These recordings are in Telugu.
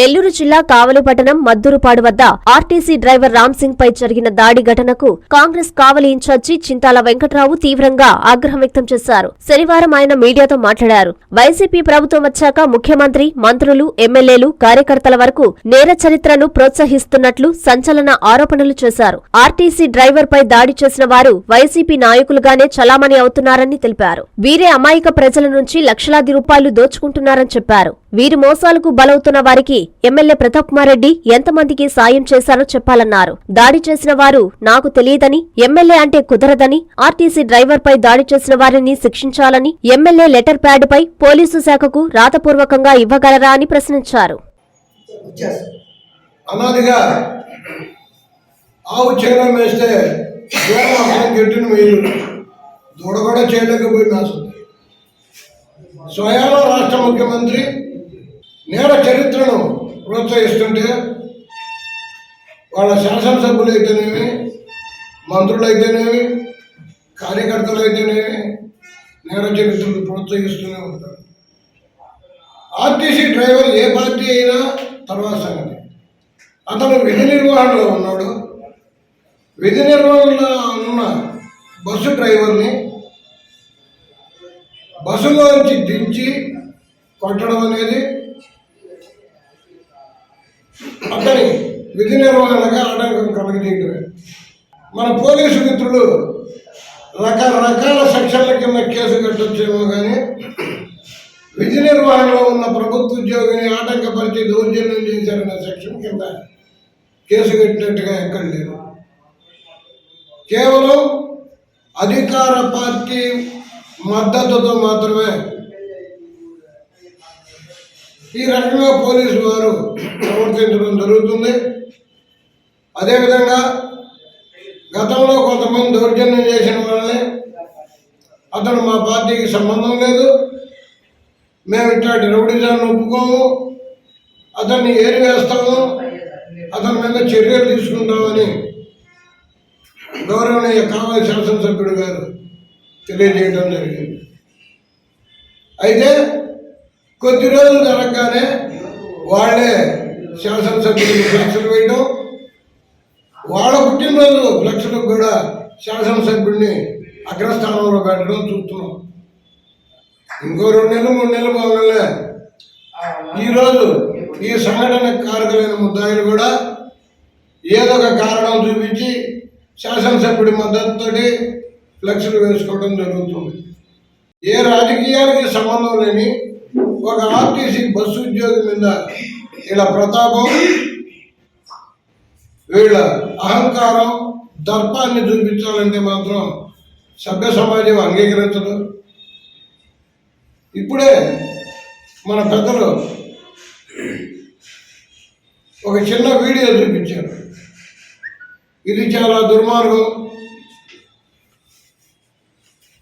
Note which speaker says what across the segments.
Speaker 1: నెల్లూరు జిల్లా కావలి పట్టణం మద్దూరుపాడు వద్ద ఆర్టీసీ డ్రైవర్ రామ్ సింగ్ పై జరిగిన దాడి ఘటనకు కాంగ్రెస్ కావలి ఇన్ఛార్జి చింతాల వెంకట్రావు తీవ్రంగా ఆగ్రహం వ్యక్తం చేశారు. శనివారం ఆయన మీడియాతో మాట్లాడారు. వైసీపీ ప్రభుత్వం వచ్చాక ముఖ్యమంత్రి మంత్రులు ఎమ్మెల్యేలు కార్యకర్తల వరకు నేర చరిత్రను ప్రోత్సహిస్తున్నట్లు సంచలన ఆరోపణలు చేశారు. ఆర్టీసీ డ్రైవర్ పై దాడి చేసిన వారు వైసీపీ నాయకులుగానే చలామణి అవుతున్నారని తెలిపారు. వీరే అమాయక ప్రజల నుంచి లక్షలాది రూపాయలు దోచుకుంటున్నారని చెప్పారు. వీరి మోసాలకు బలవుతున్న వారికి ఎమ్మెల్యే ప్రతాప్ కుమార్ రెడ్డి ఎంతమందికి సాయం చేశారో చెప్పాలన్నారు. దాడి చేసిన వారు నాకు తెలియదని ఎమ్మెల్యే అంటే కుదరదని ఆర్టీసీ డ్రైవర్ పై దాడి చేసిన వారిని శిక్షించాలని ఎమ్మెల్యే లెటర్ ప్యాడ్ పై పోలీసు శాఖకు రాతపూర్వకంగా ఇవ్వగలరా అని ప్రశ్నించారు.
Speaker 2: ఆవు చేయడం వేస్తే గట్టిన మీరు రాష్ట్ర ముఖ్యమంత్రి నేర చరిత్రను ప్రోత్సహిస్తుంటే వాళ్ళ శాసనసభ్యులు అయితేనేమి మంత్రులు అయితేనేమి కార్యకర్తలు అయితేనేమి నేర చరిత్రను ప్రోత్సహిస్తూనే ఉంటారు. ఆర్టీసీ డ్రైవర్ ఏ పార్టీ అయినా తర్వాత సంగతి. అతను విధి నిర్వహణలో ఉన్నాడు. విధి నిర్వహణలో ఉన్న బస్సు డ్రైవర్ని బస్సులోంచి దించి కొట్టడం అనేది అతని విధి నిర్వహణగా ఆటంకం కలిగజేయడమే మన పోలీసు మిత్రులు రకరకాల సెక్షన్ల కింద కేసు కట్టొచ్చేమో కానీ విధి నిర్వహణలో ఉన్న ప్రభుత్వ ఉద్యోగిని ఆటంకపరిచి దౌర్జన్యం చేశారన్న సెక్షన్ కింద కేసు కట్టినట్టుగా ఎక్కడ లేదు కేవలం అధికార పార్టీ మద్దతుతో మాత్రమే ఈ రకంగా పోలీసు వారు ప్రవర్తించడం జరుగుతుంది. అదేవిధంగా గతంలో కొంతమంది దౌర్జన్యం చేసిన వాళ్ళని అతను మా పార్టీకి సంబంధం లేదు. మేము ఇట్లాంటి రౌడీజాన్ని ఒప్పుకోము. అతన్ని ఏరివేస్తాము అతని మీద చర్యలు తీసుకుంటామని గౌరవనీయ కావాలి శాసనసభ్యుడు గారు తెలియజేయడం జరిగింది. అయితే కొద్ది రోజులు జరగగానే వాళ్ళే శాసనసభ్యులకు ఫ్లెక్సులు వేయడం వాళ్ళ పుట్టినరోజు ఫ్లెక్సులకు కూడా శాసనసభ్యుడిని అగ్రస్థానంలో పెట్టడం చూస్తున్నాం. ఇంకో రెండు నెలలు మూడు నెలలు బాగాలే ఈరోజు ఈ సంఘటన కారకులైన ముద్దాయిలు కూడా ఏదో ఒక కారణం చూపించి శాసనసభ్యుడి మద్దతుతోటి ఫ్లెక్సులు వేసుకోవడం జరుగుతుంది. ఏ రాజకీయాలకి సంబంధం లేని ఒక ఆర్టీసీ బస్సు ఉద్యోగి మీద వీళ్ళ ప్రతాపం వీళ్ళ అహంకారం దర్పాన్ని చూపించాలంటే మాత్రం సభ్య సమాజం అంగీకరించదు. ఇప్పుడే మన పెద్దలు ఒక చిన్న వీడియో చూపించారు. ఇది చాలా దుర్మార్గం.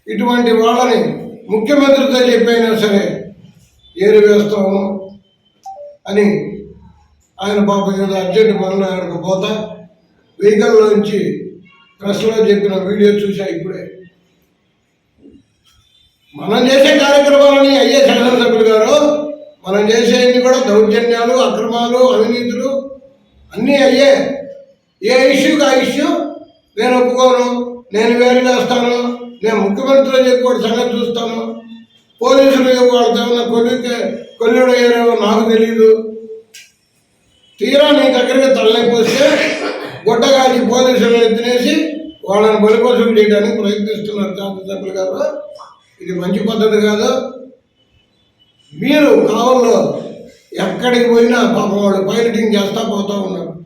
Speaker 2: ఇటువంటి వాళ్ళని ముఖ్యమంత్రితో చెప్పైనా సరే ఏరి వేస్తాము అని ఆయన పాపం ఏదో అర్జెంట్ పనులు ఆయనకు పోతా వెహికల్లోంచి ప్రెస్లో చెప్పిన వీడియో చూసా ఇప్పుడే. మనం చేసే కార్యక్రమాలని అయ్యే శాసనసభ్యులు గారు మనం చేసేవి కూడా దౌర్జన్యాలు అక్రమాలు అవినీతులు అన్నీ అయ్యే ఏ ఇష్యూకి ఆ ఇష్యూ? నేను ఒప్పుకోను నేను వేరు చేస్తాను నేను ముఖ్యమంత్రిలో చెప్పి సంగతి చూస్తాను. పోలీసులు వాళ్ళతో ఉన్న కొల్లి కొల్లుడు అయ్యారేమో నాకు తెలియదు తీరా నీ దగ్గరికి తరలిపోతే గుడ్డగాలి పోలీసులను ఎత్తినేసి వాళ్ళని బలిపోసం చేయడానికి ప్రయత్నిస్తున్నారు శాసనసభ్యులు గారు. ఇది మంచి పద్ధతి కాదు. మీరు కావల్లో ఎక్కడికి పోయినా పాపం వాళ్ళు పైలటింగ్ చేస్తా పోతూ ఉన్నారు.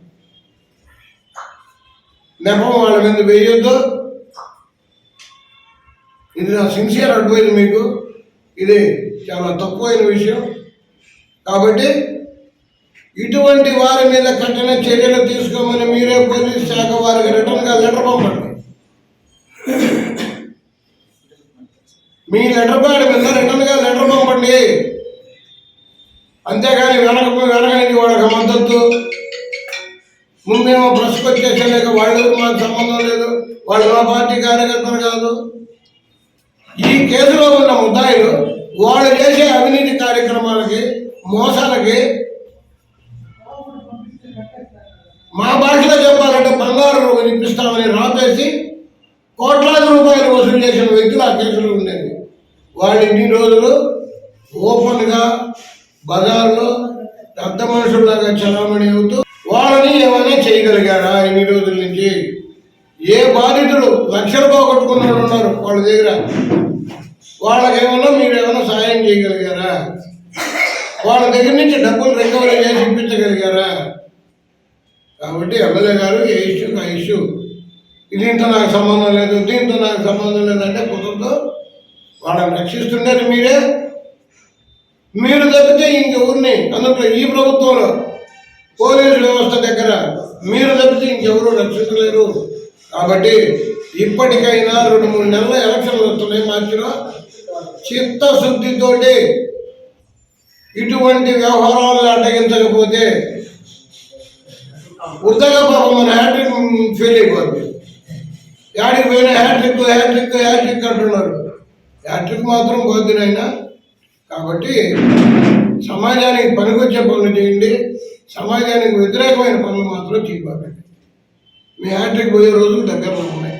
Speaker 2: నెపం వాళ్ళ మీద వేయొద్దు. ఇది నా సిన్సియర్ అడ్వైజ్ మీకు. ఇది చాలా తక్కువైన విషయం. కాబట్టి ఇటువంటి వారి మీద కఠిన చర్యలు తీసుకోమని మీరే పోలీస్ శాఖ వారికి రిటర్న్గా లెటర్ పంపండి. మీ లెటర్ ప్యాడ్ మీద రిటర్న్గా లెటర్ పంపండి. అంతేగాని వెనక వెనకనికి వాళ్ళకి మద్దతు. ముందేమో ప్రెస్కి వచ్చేసలేక వాళ్ళు మాకు సంబంధం లేదు. వాళ్ళు మా పార్టీ కార్యకర్తలు కాదు. ఈ కేసులో ఉన్న ముద్దాయిలు వాళ్ళు చేసే అవినీతి కార్యక్రమాలకి మోసాలకి మా భాషలో చెప్పాలంటే బంగారు వినిపిస్తామని రాపేసి కోట్లాది రూపాయలు వసూలు చేసిన వ్యక్తులు ఆ కేసులు ఉండేది. వాళ్ళు ఇన్ని రోజులు ఓపెన్గా బజార్లో పెద్ద మనుషుల్లాగా చలామణి అవుతూ వాళ్ళని ఏమైనా చేయగలిగారా ఇన్ని రోజుల నుంచి? ఏ బాధితులు లక్షలు పోగొట్టుకున్న ఉన్నారు వాళ్ళ దగ్గర. వాళ్ళకేమన్నా మీరు ఏమైనా సహాయం చేయగలిగారా? వాళ్ళ దగ్గర నుంచి డబ్బులు రికవరీ చేసి ఇప్పించగలిగారా? కాబట్టి ఎమ్మెల్యే గారు ఏ ఇష్యూకి ఆ ఇష్యూ దీంతో నాకు సంబంధం లేదు దీంతో నాకు సంబంధం లేదంటే కుటుంబంతో వాళ్ళని రక్షిస్తుండేది మీరే. మీరు తప్పితే ఇంకెవరిని అందులో ఈ ప్రభుత్వంలో పోలీసు వ్యవస్థ దగ్గర మీరు తప్పితే ఇంకెవరు రక్షించలేరు. కాబట్టి ఇప్పటికైనా రెండు మూడు నెలల ఎలక్షన్లు వస్తున్నాయి మార్చిలో. చిత్తశుద్ధితోటి ఇటువంటి వ్యవహారాలను అడ్డగించకపోతే ఉద్దగా పాపం మన హ్యాట్రిక్ ఫెయిల్ అయిపోద్ది. యాడికి పోయిన హ్యాట్రిక్ హ్యాట్రిక్ హ్యాట్రిక్ అంటున్నారు. హ్యాట్రిక్ మాత్రం పోద్దినైనా కాబట్టి సమాజానికి పనికొచ్చే పనులు చేయండి. సమాజానికి వ్యతిరేకమైన పనులు మాత్రం చేయబాకండి మీ హ్యాట్రిక్ పోయే రోజులు దగ్గరలో ఉన్నాయి.